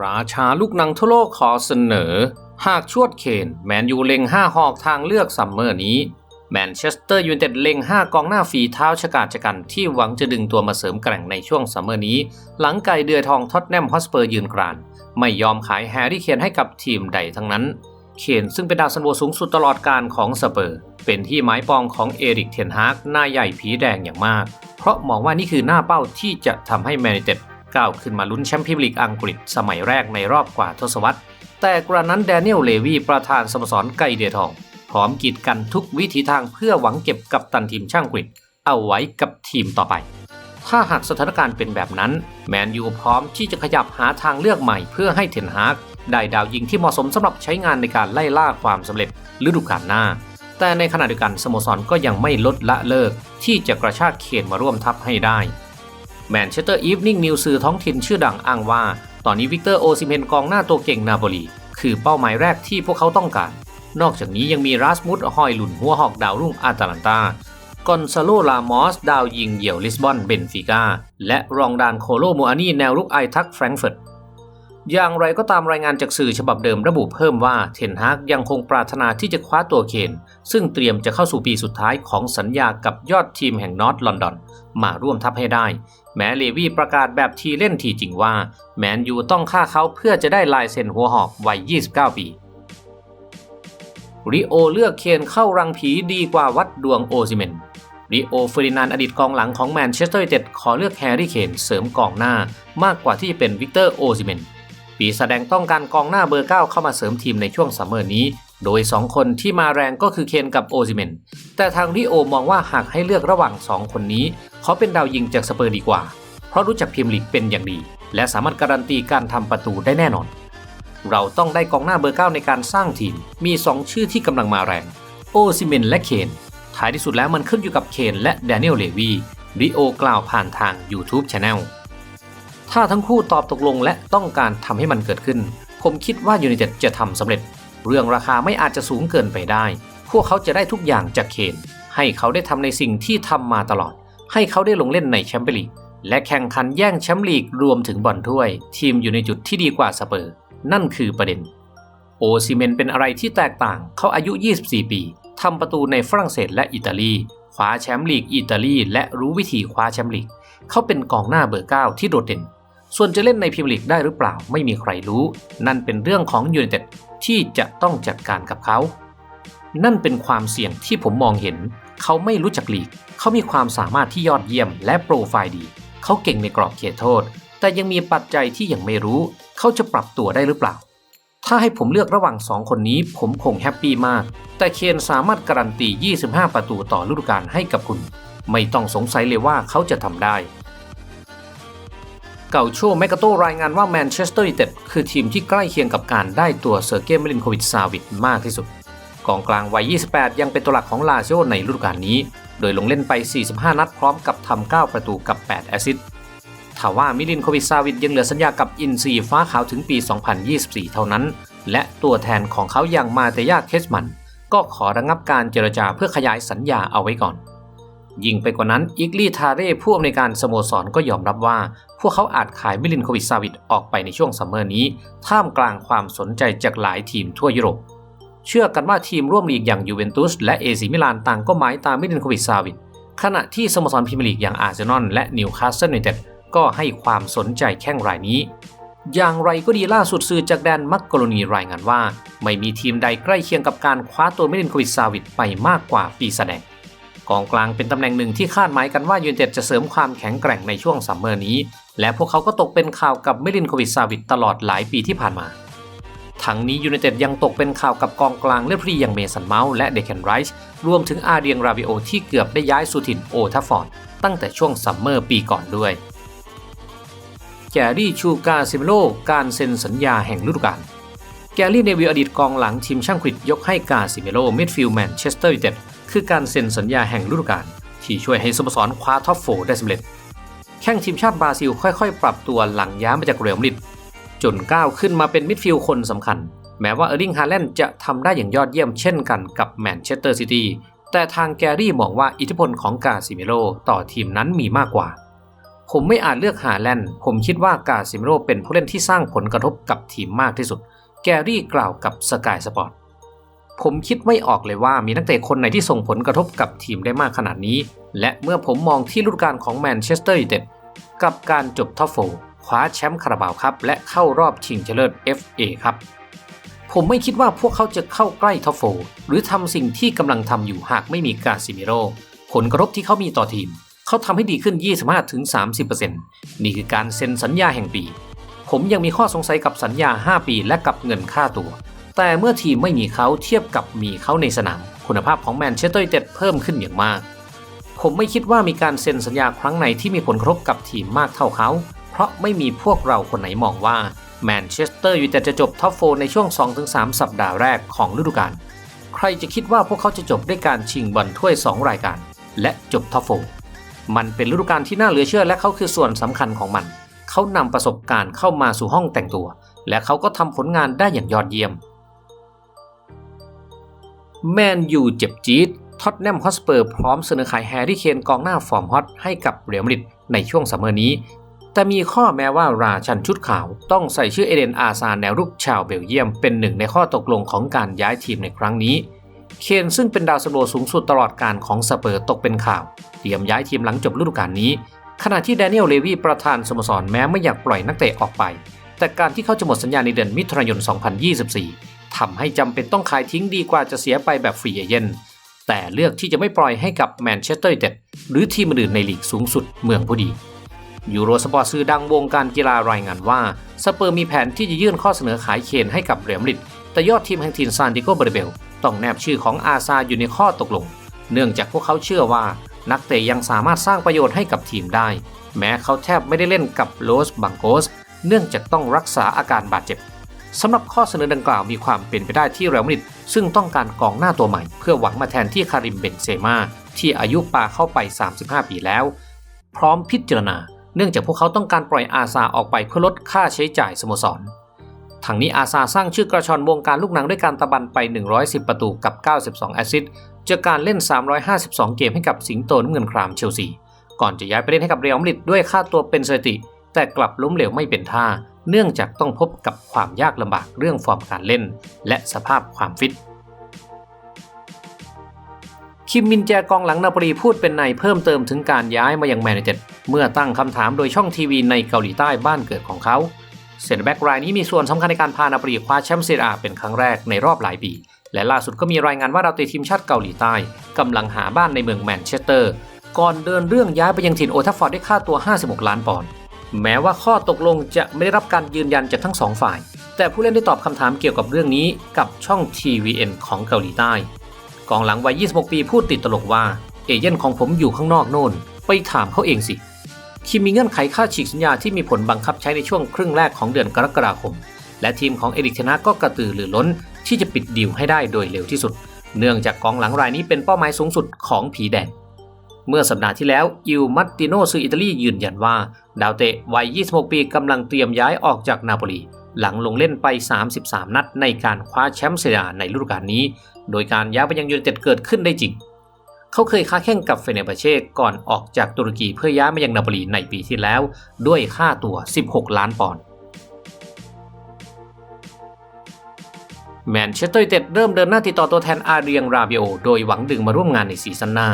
ราชาลูกหนังทั่วโลกขอเสนอ หากชวดเคนแมนยูเล็ง 5 หอกทางเลือกซัมเมอร์นี้ แมนเชสเตอร์ยูไนเต็ดเล็ง 5 กองหน้าฝีเท้าชะกาจกันที่หวังจะดึงตัวมาเสริมแกร่งในช่วงซัมเมอร์นี้ หลังไก่เดือยทองท็อตแนมฮอสเปอร์ยืนกราน ไม่ยอมขายแฮร์รี่เคนให้กับทีมใดทั้งนั้น เคนซึ่งเป็นดาวซันโวสูงสุดตลอดการของสเปอร์ เป็นที่หมายปองของเอริกเทนฮากหน้าใหญ่ผีแดงอย่างมาก เพราะมองว่านี่คือหน้าเป้าที่จะทำให้แมนยูไนเต็ด ก้าวขึ้นมาลุ้นแชมเปี้ยนลีกอังกฤษสมัยแรกในรอบกว่าทศวรรษ แต่กระนั้นแดเนียลเลวีประธานสโมสรไกเดียทอง พร้อมกีดกันทุกวิถีทางเพื่อหวังเก็บกับตันทีมช่างกฤษเอาไว้กับทีมต่อไป ถ้าหากสถานการณ์เป็นแบบนั้น แมนยูพร้อมที่จะขยับหาทางเลือกใหม่เพื่อให้เทนฮากได้ดาวยิงที่เหมาะสมสำหรับใช้งานในการไล่ล่าความสำเร็จฤดูกาลหน้า แต่ในขณะเดียวกันสโมสรก็ยังไม่ลดละเลิกที่จะกระชากเคนมาร่วมทัพให้ได้ แมนเชสเตอร์อีฟนิ่งนิวสื่อท้องถิ่นชื่อดังอ้างว่า ตอนนี้วิกเตอร์โอซิเมนกองหน้าตัวเก่งนาโปลีคือเป้าหมายแรกที่พวกเขาต้องการ นอกจากนี้ยังมีรัสมุดฮอยลุนหัวหอกดาวรุ่งอาตาลันตากอนซาโล ลามอส ดาวยิงเหี่ยวลิสบอน เบนฟิก้า และรองดานโคโลโมอานีแนวรุกไอทักแฟรงก์เฟิร์ต อย่างไรก็ตามรายงานจากสื่อฉบับเดิมระบุเพิ่มว่าเทนฮากยังคงปรารถนาที่จะคว้าตัวเคน ซึ่งเตรียมจะเข้าสู่ปีสุดท้ายของสัญญากับยอดทีมแห่งนอตลอนดอน มาร่วมทัพให้ได้ แม้เลวีประกาศแบบทีเล่นทีจริงว่า แมนยูต้องฆ่าเขาเพื่อจะได้ลายเซ็นหัวหอกวัย 29 ปีริโอเลือกเคนเข้ารังผีดีกว่าวัดดวงโอซิเมนริโอเฟรินานอดีตกองหลังของแมนเชสเตอร์ยูไนเต็ดขอเลือกแฮร์รี่เคนเสริมกองหน้ามากกว่าที่เป็นวิกเตอร์โอซิเมนปีแสดงต้องการกองหน้าเบอร์ 9 เข้ามาเสริมทีมในช่วงซัมเมอร์นี้ โดย 2 คนที่มาแรงก็คือเคนกับโอซิเมน แต่ทางริโอมองว่าหากให้เลือกระหว่าง 2 คนนี้ เขาเป็นดาวยิงจากสเปอร์ดีกว่า เพราะรู้จักพรีเมียร์ลีกเป็นอย่างดี และสามารถการันตีการทำประตูได้แน่นอน เราต้องได้กองหน้าเบอร์ 9 ในการสร้างทีม มี 2 ชื่อที่กำลังมาแรง โอซิเมนและเคน ท้ายที่สุดแล้วมันขึ้นอยู่กับเคนและแดเนียลเลวีริโอกล่าวผ่านทาง YouTube Channel ถ้าทั้งคู่ตอบตกลงและต้องการทำให้มันเกิดขึ้น ผมคิดว่ายูไนเต็ดจะทำสำเร็จ เรื่องราคาไม่อาจจะสูงเกินไปได้ พวกเขาจะได้ทุกอย่างจากเคน ให้เขาได้ทำในสิ่งที่ทำมาตลอด ให้เขาได้ลงเล่นในแชมเปี้ยนลีก และแข่งขันแย่งแชมป์ลีกรวมถึงบอลถ้วย ทีมอยู่ในจุดที่ดีกว่าสเปอร์ นั่นคือประเด็น โอซิเมนเป็นอะไรที่แตกต่าง เขาอายุ 24 ปีทำประตูในฝรั่งเศสและอิตาลีคว้าแชมป์ลีกอิตาลีและรู้วิธีคว้าแชมป์ลีก เขาเป็นกองหน้าเบอร์ 9 ที่โดดเด่น ส่วนจะเล่นในพรีเมียร์ลีกได้หรือเปล่าไม่มีใครรู้ นั่นเป็นเรื่องของยูไนเต็ด ที่จะต้องจัดการกับเขา นั่นเป็นความเสี่ยงที่ผมมองเห็น เขาไม่รู้จักหลีก เขามีความสามารถที่ยอดเยี่ยมและโปรไฟล์ดี เขาเก่งในกรอบเขตโทษ แต่ยังมีปัจจัยที่ยังไม่รู้ เขาจะปรับตัวได้หรือเปล่า ถ้าให้ผมเลือกระหว่าง 2 คนนี้ ผมคงแฮปปี้มาก แต่เคนสามารถการันตี 25 ประตูต่อฤดูกาลให้กับคุณ ไม่ต้องสงสัยเลยว่าเขาจะทำได้ เก่าโชแมกกาโตรายงานว่าแมนเชสเตอร์ยูไนเต็ดคือทีมที่ใกล้เคียงกับการได้ตัวเซอร์เกย์มิลินโควิชซาวิดมากที่สุด กองกลางวัย 28 ยังเป็นตัวหลักของลาซิโอในฤดูกาลนี้ โดยลงเล่นไป 45 นัดพร้อมกับทำ 9 ประตูกับ 8 แอสซิสต์ทว่ามิลินโควิชซาวิดยังเหลือสัญญากับอินซีฟ้าขาวถึงปี 2024 เท่านั้น และตัวแทนของเขาอย่างมาเตยาเคสมัน ก็ขอระงับการเจรจาเพื่อขยายสัญญาเอาไว้ก่อน ยิ่งไปกว่านั้นอิกลีทาเร่ผู้อำนวยการสโมสรก็ยอมรับว่า พวกเขาอาจขายมิลินโควิชซาวิดออกไปในช่วงซัมเมอร์นี้ ท่ามกลางความสนใจจากหลายทีมทั่วยุโรป เชื่อกันว่าทีมร่วมลีกอย่างยูเวนตุสและเอซิมิลานต่างก็หมายตามมิลินโควิชซาวิดขณะที่สโมสรพรีเมียร์ลีกอย่างอาร์เซนอลและนิวคาสเซิลยูไนเต็ดก็ให้ความสนใจแข้งรายนี้ อย่างไรก็ดีล่าสุดสื่อจากแดนมักกโรนีรายงานว่า ไม่มีทีมใดใกล้เคียงกับการคว้าตัวมิลินโควิชซาวิดไปมากกว่าปีแสดง กองกลางเป็นตำแหน่งหนึ่งที่คาดหมายกันว่ายูไนเต็ดจะเสริมความแข็งแกร่งในช่วงซัมเมอร์นี้ และพวกเขาก็ตกเป็นข่าวกับมิลินโควิชซาวิดตลอดหลายปีที่ผ่านมา ทั้งนี้ยูไนเต็ดยังตกเป็นข่าวกับกองกลางเลือดพรีอย่างเมสันเมาส์และเดคเคนไรส์รวมถึงอาเดียงราบิโอที่เกือบได้ย้ายสู่ถิ่นโอทัฟฟอร์ดตั้งแต่ช่วงซัมเมอร์ปีก่อนด้วยแกรี่ชูกาซิเมโลการเซ็นสัญญาแห่งฤดูกาล แกรี่เนวิลอดีตกองหลังทีมช่างควิดยกให้กาซิเมโลมิดฟิลด์แมนเชสเตอร์ยูไนเต็ดคือการเซ็นสัญญาแห่งฤดูกาลที่ช่วยให้สโมสรคว้าท็อปโฟได้สำเร็จ แข้งทีมชาติบราซิลค่อยๆ ปรับตัวหลังย้ายมาจากเรอัลมาดริดจนก้าวขึ้นมาเป็นมิดฟิลด์คนสำคัญ แม้ว่าเออร์ลิงฮาแลนด์จะทำได้อย่างยอดเยี่ยมเช่นกันกับแมนเชสเตอร์ซิตี้แต่ทางแกรี่มองว่าอิทธิพลของกาซิเมโลต่อทีมนั้นมีมากกว่า ผมไม่อาจเลือกหาแลนด์ผมคิดว่ากาซิเมโรเป็นผู้เล่นที่สร้างผลกระทบกับทีมมากที่สุด แกรี่กล่าวกับสกายสปอร์ตผมคิดไม่ออกเลยว่ามีนักเตะคนไหนที่ส่งผลกระทบกับทีมได้มากขนาดนี้ และเมื่อผมมองที่ฤดูกาลของแมนเชสเตอร์ยูไนเต็ดกับการจบท็อปโฟคว้าแชมป์คาราบาวครับและเข้ารอบชิงชนะเลิศ FA ครับ ผมไม่คิดว่าพวกเขาจะเข้าใกล้ท็อปโฟหรือทำสิ่งที่กำลังทำอยู่หากไม่มีกาซิมิโร่ผลกระทบที่เขามีต่อทีม เขาทำให้ดีขึ้น 25-30%นี่คือการเซ็นสัญญาแห่งปี ผมยังมีข้อสงสัยกับสัญญา 5 ปีและกับเงินค่าตัว แต่เมื่อทีมไม่มีเขาเทียบกับมีเขาในสนาม คุณภาพของแมนเชสเตอร์ยูไนเต็ดเพิ่มขึ้นอย่างมาก ผมไม่คิดว่ามีการเซ็นสัญญาครั้งไหนที่มีผลกระทบกับทีมมากเท่าเขา เพราะไม่มีพวกเราคนไหนมองว่าแมนเชสเตอร์ยูไนเต็ดจะจบท็อปโฟในช่วง 2-3 สัปดาห์แรกของฤดูกาลใครจะคิดว่าพวกเขาจะจบด้วยการชิงบอลถ้วย 2 รายการ และจบท็อปโฟมันเป็นฤดูกาลที่น่าเหลือเชื่อและเขาคือส่วนสำคัญของมัน เขานำประสบการณ์เข้ามาสู่ห้องแต่งตัว และเขาก็ทำผลงานได้อย่างยอดเยี่ยม แมนยูเจ็บจี๊ดท็อตแนมฮอสเปอร์พร้อมเสนอขายแฮร์รี่เคนกองหน้าฟอร์มฮอตให้กับเรอัลมาดริดในช่วงซัมเมอร์นี้ แต่มีข้อแม้ว่าราชันชุดขาวต้องใส่ชื่อเอเดนอาซาแนวรุกชาวเบลเยียม เป็นหนึ่งในข้อตกลงของการย้ายทีมในครั้งนี้ เคนซึ่งเป็นดาวซันโวสูงสุดตลอดการของสเปอร์ตกเป็นข่าว เตรียมย้ายทีมหลังจบฤดูกาลนี้ ขณะที่แดเนียลเลวีประธานสโมสรแม้ไม่อยากปล่อยนักเตะออกไป แต่การที่เขาจะหมดสัญญาในเดือนมิถุนายน 2024ทำให้จำเป็นต้องขายทิ้งดีกว่าจะเสียไปแบบฟรีเอเจนต์แต่เลือกที่จะไม่ปล่อยให้กับแมนเชสเตอร์ยูไนเต็ดหรือทีมอื่นในลีกสูงสุดเมืองผู้ดียูโรสปอร์ตสื่อดังวงการกีฬารายงานว่า สเปอร์มีแผนที่จะยื่นข้อเสนอขายเคนให้กับเรอัลมาดริดแต่ยอดทีมแห่งทีมซานดิโกเบรเบลต้องแนบชื่อของอาซาอยู่ในข้อตกลง เนื่องจากพวกเขาเชื่อว่า นักเตะยังสามารถสร้างประโยชน์ให้กับทีมได้ แม้เขาแทบไม่ได้เล่นกับโลสบังโกส เนื่องจากต้องรักษาอาการบาดเจ็บสำหรับข้อเสนอดังกล่าวมีความเป็นไปได้ที่เรอัลมาดริดซึ่งต้องการกองหน้าตัวใหม่ เพื่อหวังมาแทนที่คาริมเบนเซมาที่อายุปาเข้าไป 35 ปีแล้ว พร้อมพิจารณา เนื่องจากพวกเขาต้องการปล่อยอาซาออกไปเพื่อลดค่าใช้จ่ายสโมสรทางนี้อาซาสร้างชื่อกระชอนวงการลูกหนังด้วยการตะบันไป 110 ประตูกับ 92 แอสซิสต์ จากการเล่น 352 เกมให้กับสิงโตน้ำเงินครามเชลซี ก่อนจะย้ายไปเล่นให้กับเรอัลมาดริดด้วยค่าตัวเป็นสถิติ แต่กลับล้มเหลวไม่เป็นท่า เนื่องจากต้องพบกับความยากลำบากเรื่องฟอร์มการเล่น และสภาพความฟิต คิมมินแจกองหลังนาปลีพูดเป็นในเพิ่มเติมถึงการย้ายมายังแมนยูไนเต็ดเมื่อตั้งคำถามโดยช่องทีวีในเกาหลีใต้บ้านเกิดของเขาเซนแบ็กรายนี้มีส่วนสำคัญในการพานาปลีคว้าแชมป์เซียอาเป็นครั้งแรกในรอบหลายปี และล่าสุดก็มีรายงานว่าดาวเตะทีมชาติเกาหลีใต้กำลังหาบ้านในเมืองแมนเชสเตอร์ ก่อนเดินเรื่องย้ายไปยังถิ่นโอทัฟฟอร์ดด้วยค่าตัว 56 ล้านปอนด์แม้ว่าข้อตกลงจะไม่ได้รับการยืนยันจากทั้งสองฝ่าย แต่ผู้เล่นได้ตอบคำถามเกี่ยวกับเรื่องนี้กับช่อง TVN ของเกาหลีใต้ กองหลังวัย 26 ปีพูดติดตลกว่า เอเย่นของผมอยู่ข้างนอกโน่น ไปถามเขาเองสิ คิมมีเงื่อนไขค่าฉีกสัญญาที่มีผลบังคับใช้ในช่วงครึ่งแรกของเดือนกรกฎาคม และทีมของเอริกเทนาก็กระตือรือร้น ที่จะปิดดีลให้ได้โดยเร็วที่สุด เนื่องจากกองหลังรายนี้เป็นเป้าหมายสูงสุดของผีแดง เมื่อสัปดาห์ที่แล้วอิลมัตติโนซืออิตาลียืนยันว่า ดาวเตะวัย 26 ปีกำลังเตรียมย้ายออกจากนาโปลีหลังลงเล่นไป 33 นัดในการคว้าแชมป์เซียในฤดูกาลนี้ โดยการย้ายไปยังยูไนเต็ดเกิดขึ้นได้จริง เขาเคยค้าแข่งกับเฟเนบาเช่ก่อนออกจากตุรกีเพื่อย้ายมายังนาโปลีในปีที่แล้ว ด้วยค่าตัว 16 ล้านปอนด์ แมนเชสเตอร์ยูไนเต็ดเริ่มเดินหน้าติดต่อตัวแทนอาเรียงราบิโอโดยหวังดึงมาร่วมงานในซีซั่นหน้า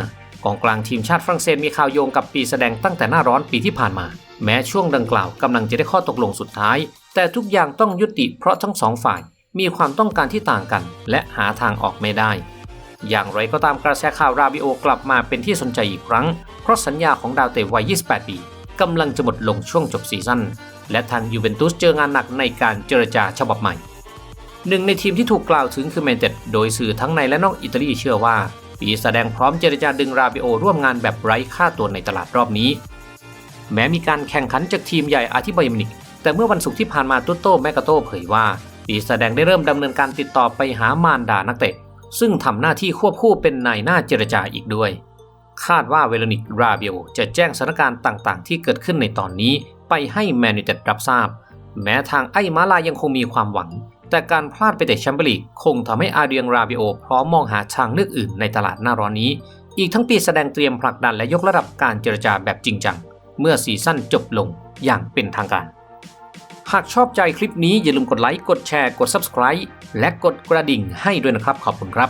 กองกลางทีมชาติฝรั่งเศสมีข่าวโยงกับปีแสดงตั้งแต่หน้าร้อนปีที่ผ่านมา แม้ช่วงดังกล่าวกำลังจะได้ข้อตกลงสุดท้าย แต่ทุกอย่างต้องยุติเพราะทั้งสองฝ่ายมีความต้องการที่ต่างกัน และหาทางออกไม่ได้ อย่างไรก็ตามกระแสข่าวราบิโอกลับมาเป็นที่สนใจอีกครั้ง เพราะสัญญาของดาวเตะวัย 28 ปีกำลังจะหมดลงช่วงจบซีซั่นและทางยูเวนตุสเจองานหนักในการเจรจาฉบับใหม่ หนึ่งในทีมที่ถูกกล่าวถึงคือแมนเต็ดโดยสื่อทั้งในและนอกอิตาลีเชื่อว่า ปีแสดงพร้อมเจรจาดึงราบิโอร่วมงานแบบไร้ค่าตัวในตลาดรอบนี้ แม้มีการแข่งขันจากทีมใหญ่อาทิบายมินิก แต่เมื่อวันศุกร์ที่ผ่านมาตุโต้แมกาโต้เผยว่า ปีแสดงได้เริ่มดำเนินการติดต่อไปหามารดานักเตะ ซึ่งทำหน้าที่ควบคู่เป็นนายหน้าเจรจาอีกด้วย คาดว่าเวโรนิกราบิโอจะแจ้งสถานการณ์ต่างๆ ที่เกิดขึ้นในตอนนี้ ไปให้แมนยูไนเต็ดรับทราบ แม้ทางไอ้มาลายังคงมีความหวัง แต่การพลาดไปแต่แชมเปี้ยนลีกคงทำให้อาเดียงราบิโอพร้อมมองหาทางเลือกอื่นในตลาดหน้าร้อนนี้ อีกทั้งปีแสดงเตรียมผลักดันและยกระดับการเจรจาแบบจริงจัง เมื่อซีซั่นจบลงอย่างเป็นทางการ หากชอบใจคลิปนี้อย่าลืมกดไลค์ กดแชร์ กด Subscribe และกดกระดิ่งให้ด้วยนะครับขอบคุณครับ